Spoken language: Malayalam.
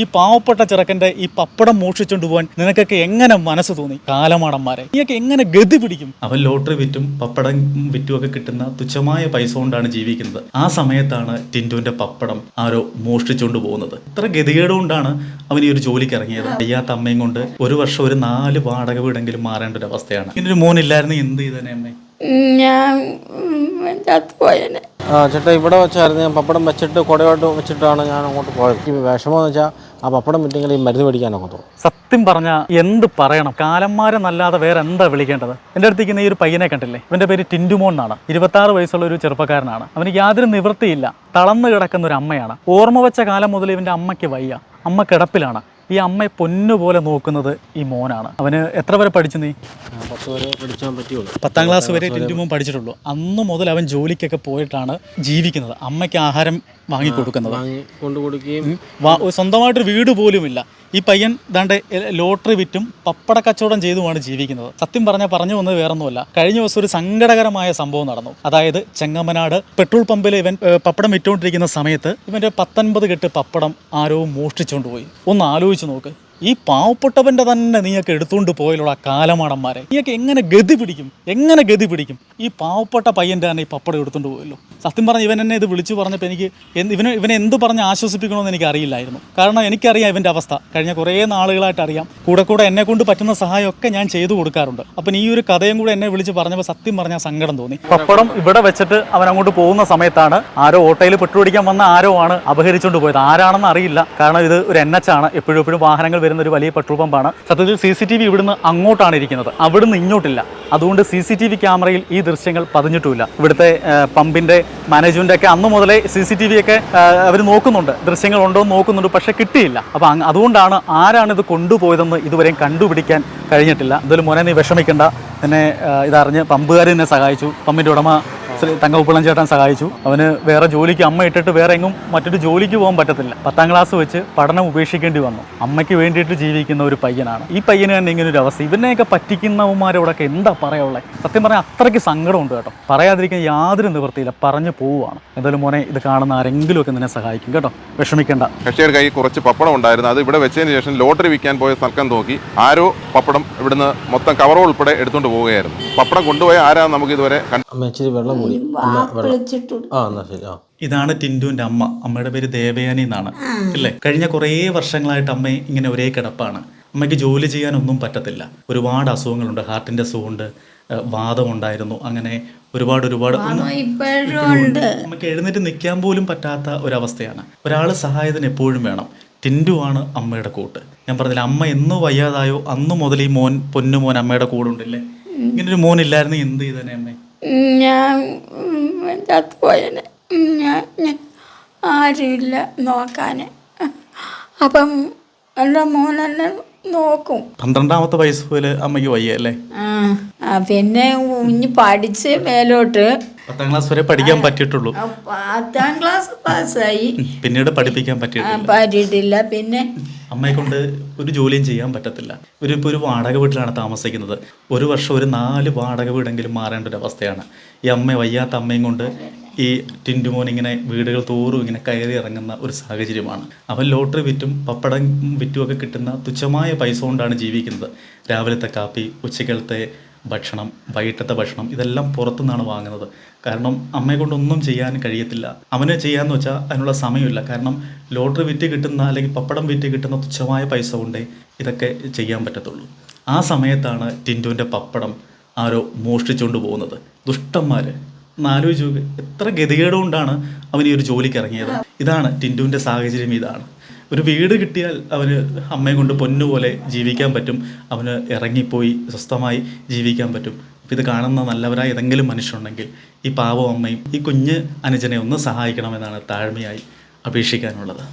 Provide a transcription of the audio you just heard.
ഈ പാവപ്പെട്ട ചെറുക്കന്റെ ഈ പപ്പടം മോഷിച്ചുകൊണ്ട് പോകാൻ നിനക്കൊക്കെ എങ്ങനെ മനസ്സ് തോന്നി? കാലമാടന്മാരെ നീയൊക്കെ എങ്ങനെ ഗതി പിടിക്കും? അവൻ ലോട്ടറി വിറ്റും പപ്പടം വിറ്റും ഒക്കെ കിട്ടുന്ന തുച്ഛമായ പൈസ കൊണ്ടാണ് ജീവിക്കുന്നത്. ആ സമയത്താണ് ടിന്റുവിന്റെ പപ്പടം ആരോ മോഷ്ടിച്ചുകൊണ്ട് പോകുന്നത്. ഇത്ര ഗതികേടുകൊണ്ടാണ് അവൻ ഈ ഒരു ജോലിക്ക് ഇറങ്ങിയത്. അയ്യാത്ത അമ്മയും കൊണ്ട് ഒരു വർഷം ഒരു നാല് വാടക വീടെങ്കിലും മാറേണ്ട ഒരു അവസ്ഥയാണ്. ഇങ്ങനൊരു മോനില്ലായിരുന്നു എന്ത് ചെയ്തേനെ അമ്മേ? ഞാൻ ചത്തുപോയനെ ആ ചേട്ടാ ഇവിടെ വെച്ചായിരുന്നു ഞാൻ പപ്പടം വെച്ചിട്ട് കുടയോട്ട് വെച്ചിട്ടാണ് ഞാൻ അങ്ങോട്ട് പോയത്. വിഷമം എന്ന് വെച്ചാൽ ആ പപ്പടം വിറ്റെങ്കിൽ ഈ മരുന്ന് മേടിക്കാനൊക്കെ തോന്നും. സത്യം പറഞ്ഞ എന്ത് പറയണം? കാലന്മാരെന്നല്ലാതെ വേറെ എന്താ വിളിക്കേണ്ടത്? എന്റെ അടുത്തേക്ക് ഈ ഒരു പയ്യനെ കണ്ടില്ലേ? ഇവന്റെ പേര് ടിൻഡുമോൻ എന്നാണ്. ഇരുപത്തി ആറ് വയസ്സുള്ള ഒരു ചെറുപ്പക്കാരനാണ്. അവന് യാതൊരു നിവൃത്തിയില്ല. തളർന്നു കിടക്കുന്ന ഒരു അമ്മയാണ്. ഓർമ്മ വെച്ച കാലം മുതൽ ഇവന്റെ അമ്മയ്ക്ക് വയ്യ. അമ്മ കിടപ്പിലാണ്. ഈ അമ്മയെ പൊന്നുപോലെ നോക്കുന്നത് ഈ മോനാണ്. അവന് എത്ര വരെ പഠിച്ചു നീ? പത്ത് വരെ പഠിച്ചാൻ പറ്റുള്ളൂ. പത്താം ക്ലാസ് വരെ ടിന്റുമോൻ പഠിച്ചിട്ടുള്ളൂ. അന്ന് മുതൽ അവൻ ജോലിക്കൊക്കെ പോയിട്ടാണ് ജീവിക്കുന്നത്. അമ്മയ്ക്ക് ആഹാരം വാങ്ങി കൊടുക്കുന്നത്. സ്വന്തമായിട്ടൊരു വീട് പോലുമില്ല. ഈ പയ്യൻ ദാണ്ട് ലോട്ടറി വിറ്റും പപ്പട കച്ചവടം ചെയ്തുമാണ് ജീവിക്കുന്നത്. സത്യം പറഞ്ഞാൽ പറഞ്ഞു വന്നത് വേറൊന്നുമല്ല. കഴിഞ്ഞ ദിവസം ഒരു സങ്കടകരമായ സംഭവം നടന്നു. അതായത് ചെങ്ങമനാട് പെട്രോൾ പമ്പിൽ ഇവൻ പപ്പടം വിറ്റുകൊണ്ടിരിക്കുന്ന സമയത്ത് ഇവന്റെ പത്തൊൻപത് കെട്ട് പപ്പടം ആരോ മോഷ്ടിച്ചുകൊണ്ട് പോയി. ഒന്ന് ആലോചിച്ച് നോക്ക്. ഈ പാവപ്പെട്ടവന്റെ തന്നെ നീയൊക്കെ എടുത്തുകൊണ്ട് പോയാലുള്ള കാലമാടന്മാരെ. നീയൊക്കെ എങ്ങനെ ഗതി പിടിക്കും? എങ്ങനെ ഗതി പിടിക്കും? ഈ പാവപ്പെട്ട പയ്യന്റെ തന്നെ ഈ പപ്പടം എടുത്തുകൊണ്ട് പോയല്ലോ. സത്യം പറഞ്ഞ ഇവൻ എന്നെ ഇത് വിളിച്ചു പറഞ്ഞപ്പോൾ എനിക്ക് ഇവന് ഇവനെ എന്ത് പറഞ്ഞ് ആശ്വസിപ്പിക്കണമെന്ന് എനിക്ക് അറിയില്ലായിരുന്നു. കാരണം എനിക്കറിയാം ഇവന്റെ അവസ്ഥ. കഴിഞ്ഞ കുറേ നാളുകളായിട്ട് അറിയാം. കൂടെ കൂടെ എന്നെ കൊണ്ട് പറ്റുന്ന സഹായമൊക്കെ ഞാൻ ചെയ്തു കൊടുക്കാറുണ്ട്. അപ്പം ഈ ഒരു കഥയും കൂടെ എന്നെ വിളിച്ച് പറഞ്ഞപ്പോൾ സത്യം പറഞ്ഞാൽ സങ്കടം തോന്നി. പപ്പടം ഇവിടെ വെച്ചിട്ട് അവൻ അങ്ങോട്ട് പോകുന്ന സമയത്താണ് ആരോ ഓട്ടോയിൽ പെട്ടുപിടിക്കാൻ വന്ന ആരോ ആണ് അപഹരിച്ചുകൊണ്ട് പോയത്. ആരാണെന്ന് അറിയില്ല. കാരണം ഇത് ഒരു എൻ എച്ച് ആണ്. എപ്പോഴും എപ്പോഴും വാഹനങ്ങൾ വരുന്ന ഒരു വലിയ പെട്രോൾ പമ്പാണ് സത്യത്തിൽ സി സി ടി വി ഇവിടുന്ന് അങ്ങോട്ടാണ് ഇരിക്കുന്നത്. അവിടുന്ന് ഇങ്ങോട്ടില്ല. അതുകൊണ്ട് സി സി ടി വി ക്യാമറയിൽ ഈ ദൃശ്യങ്ങൾ പതിഞ്ഞിട്ടുമില്ല. ഇവിടുത്തെ പമ്പിന്റെ മാനേജ്മെന്റ് ഒക്കെ അന്ന് മുതലേ സി സി ടി വി ഒക്കെ അവർ നോക്കുന്നുണ്ട്. ദൃശ്യങ്ങൾ ഉണ്ടോ എന്ന് നോക്കുന്നുണ്ട് പക്ഷെ കിട്ടിയില്ല. അപ്പൊ അതുകൊണ്ടാണ് ആരാണ് ഇത് കൊണ്ടുപോയതെന്ന് ഇതുവരെയും കണ്ടുപിടിക്കാൻ കഴിഞ്ഞിട്ടില്ല. എന്തായാലും മോനെ നീ വിഷമിക്കണ്ട. എന്നെ ഇതറിഞ്ഞ് പമ്പുകാർ എന്നെ സഹായിച്ചു. പമ്പിന്റെ ഉടമ ശ്രീ ഉപ്പളം ചേട്ടൻ സഹായിച്ചു. അവന് വേറെ ജോലിക്ക് അമ്മ ഇട്ടിട്ട് വേറെ എങ്ങും മറ്റൊരു ജോലിക്ക് പോകാൻ പറ്റത്തില്ല. പത്താം ക്ലാസ് വെച്ച് പഠനം ഉപേക്ഷിക്കേണ്ടി വന്നു. അമ്മയ്ക്ക് വേണ്ടിയിട്ട് ജീവിക്കുന്ന ഒരു പയ്യനാണ്. ഈ പയ്യന് തന്നെ ഇങ്ങനെ ഒരു അവസ്ഥ. ഇവനെയൊക്കെ പറ്റിക്കുന്നവന്മാരോടൊക്കെ എന്താ പറയാനുള്ളത് സത്യം പറഞ്ഞാൽ അത്രയ്ക്ക് സങ്കടമുണ്ട് കേട്ടോ. പറയാതിരിക്കാൻ യാതൊരു നിവൃത്തിയില്ല. പറഞ്ഞു പോവുകയാണ് എന്തായാലും മോനെ ഇത് കാണുന്ന ആരെങ്കിലും ഒക്കെ നിന്നെ സഹായിക്കും കേട്ടോ. വിഷമിക്കേണ്ട. കക്ഷിയുടെ കൈ കുറച്ച് പപ്പടം ഉണ്ടായിരുന്നു. അത് ഇവിടെ വെച്ചതിന് ശേഷം ലോട്ടറി വിൽക്കാൻ പോയ സ്ഥലം നോക്കി ആരോ പപ്പടം ഇവിടുന്ന് മൊത്തം കവറോ ഉൾപ്പെടെ എടുത്തുകൊണ്ട് പോവുകയായിരുന്നു. പപ്പടം കൊണ്ടുപോയ ആരാ നമുക്ക് ഇതുവരെ വെള്ളം കൂടി അമ്മ വെള്ളം. ആ എന്നാ ശരി ആ. ഇതാണ് ടിൻഡുവിന്റെ അമ്മ. അമ്മയുടെ പേര് ദേവയാനി എന്നാണ്. അല്ലേ കഴിഞ്ഞ കുറേ വർഷങ്ങളായിട്ട് അമ്മ ഇങ്ങനെ ഒരേ കിടപ്പാണ്. അമ്മയ്ക്ക് ജോലി ചെയ്യാനൊന്നും പറ്റത്തില്ല. ഒരുപാട് അസുഖങ്ങളുണ്ട്. ഹാർട്ടിന്റെ അസുഖമുണ്ട്. വാദമുണ്ടായിരുന്നു അങ്ങനെ ഒരുപാട് ഒരുപാട് നമുക്ക് എഴുന്നേറ്റ് നിൽക്കാൻ പോലും പറ്റാത്ത ഒരവസ്ഥയാണ്. ഒരാൾ സഹായത്തിന് എപ്പോഴും വേണം. ടിൻഡുവാണ് ആണ് അമ്മയുടെ കൂട്ട്. ഞാൻ പറഞ്ഞില്ല അമ്മ എന്ന് വയ്യാതായോ? അന്ന് മുതൽ ഈ മോൻ പൊന്നു മോൻ അമ്മയുടെ കൂടെ ഉണ്ടല്ലേ? ഇങ്ങനൊരു മോൻ ഇല്ലായിരുന്നു. എന്ത് ചെയ്തേനെ അമ്മേ? ഞാൻ ചത്തുപോയനെ ഞാൻ ആരുമില്ല നോക്കാൻ അപ്പം എന്റെ മോനെന്നെ നോക്കും. പന്ത്രണ്ടാമത്തെ വയസ്സ് പോലെ അമ്മയ്ക്ക് വയ്യ അല്ലേ? ആ പിന്നെ കുഞ്ഞ് പഠിച്ച് മേലോട്ട്. പത്താം ക്ലാസ് വരെ പഠിക്കാൻ പറ്റിയിട്ടുള്ളൂ. പത്താം ക്ലാസ് പാസ്സായി. പിന്നീട് പഠിപ്പിക്കാൻ പറ്റിയിട്ടില്ല. പറ്റിയിട്ടില്ല. പിന്നെ അമ്മയെ കൊണ്ട് ഒരു ജോലിയും ചെയ്യാൻ പറ്റത്തില്ല. ഒരു ഇപ്പോൾ ഒരു വാടക വീട്ടിലാണ് താമസിക്കുന്നത്. ഒരു വർഷം ഒരു നാല് വാടക വീടെങ്കിലും മാറേണ്ട ഒരു അവസ്ഥയാണ്. ഈ അമ്മ വയ്യാത്ത അമ്മയും കൊണ്ട് ഈ ടിന്റുമോൻ ഇങ്ങനെ വീടുകൾ തോറും ഇങ്ങനെ കയറി ഇറങ്ങുന്ന ഒരു സാഹചര്യമാണ്. അവൻ ലോട്ടറി വിറ്റും പപ്പടം വിറ്റുമൊക്കെ കിട്ടുന്ന തുച്ഛമായ പൈസ കൊണ്ടാണ് ജീവിക്കുന്നത്. രാവിലത്തെ കാപ്പി ഉച്ചക്കലത്തെ ഭക്ഷണം വൈകിട്ടത്തെ ഭക്ഷണം ഇതെല്ലാം പുറത്തുനിന്നാണ് വാങ്ങുന്നത്. കാരണം അമ്മയെ കൊണ്ടൊന്നും ചെയ്യാൻ കഴിയത്തില്ല. അവന് ചെയ്യാന്ന് വെച്ചാൽ അതിനുള്ള സമയമില്ല. കാരണം ലോട്ടറി വിറ്റ് കിട്ടുന്ന അല്ലെങ്കിൽ പപ്പടം വിറ്റ് കിട്ടുന്ന തുച്ഛമായ പൈസ കൊണ്ടേ ഇതൊക്കെ ചെയ്യാൻ പറ്റത്തുള്ളൂ. ആ സമയത്താണ് ടിന്റുവിന്റെ പപ്പടം ആരോ മോഷ്ടിച്ചുകൊണ്ട് പോകുന്നത്. ദുഷ്ടന്മാർ നാലോചിച്ച് എത്ര ഗതികേടുകൊണ്ടാണ് അവൻ ഈ ഒരു ജോലിക്ക് ഇറങ്ങിയത്? ഇതാണ് ടിന്റുവിന്റെ സാഹചര്യം ഇതാണ്. ഒരു വീട് കിട്ടിയാൽ അവന് അമ്മയെ കൊണ്ട് പൊന്നുപോലെ ജീവിക്കാൻ പറ്റും. അവന് ഇറങ്ങിപ്പോയി സ്വസ്ഥമായി ജീവിക്കാൻ പറ്റും. ഇത് കാണുന്ന നല്ലവരായ ഏതെങ്കിലും മനുഷ്യരുണ്ടെങ്കിൽ ഈ പാവം അമ്മയും ഈ കുഞ്ഞ് അനുജനെ ഒന്ന് സഹായിക്കണമെന്നാണ് താഴ്മയായി അപേക്ഷിക്കാനുള്ളത്.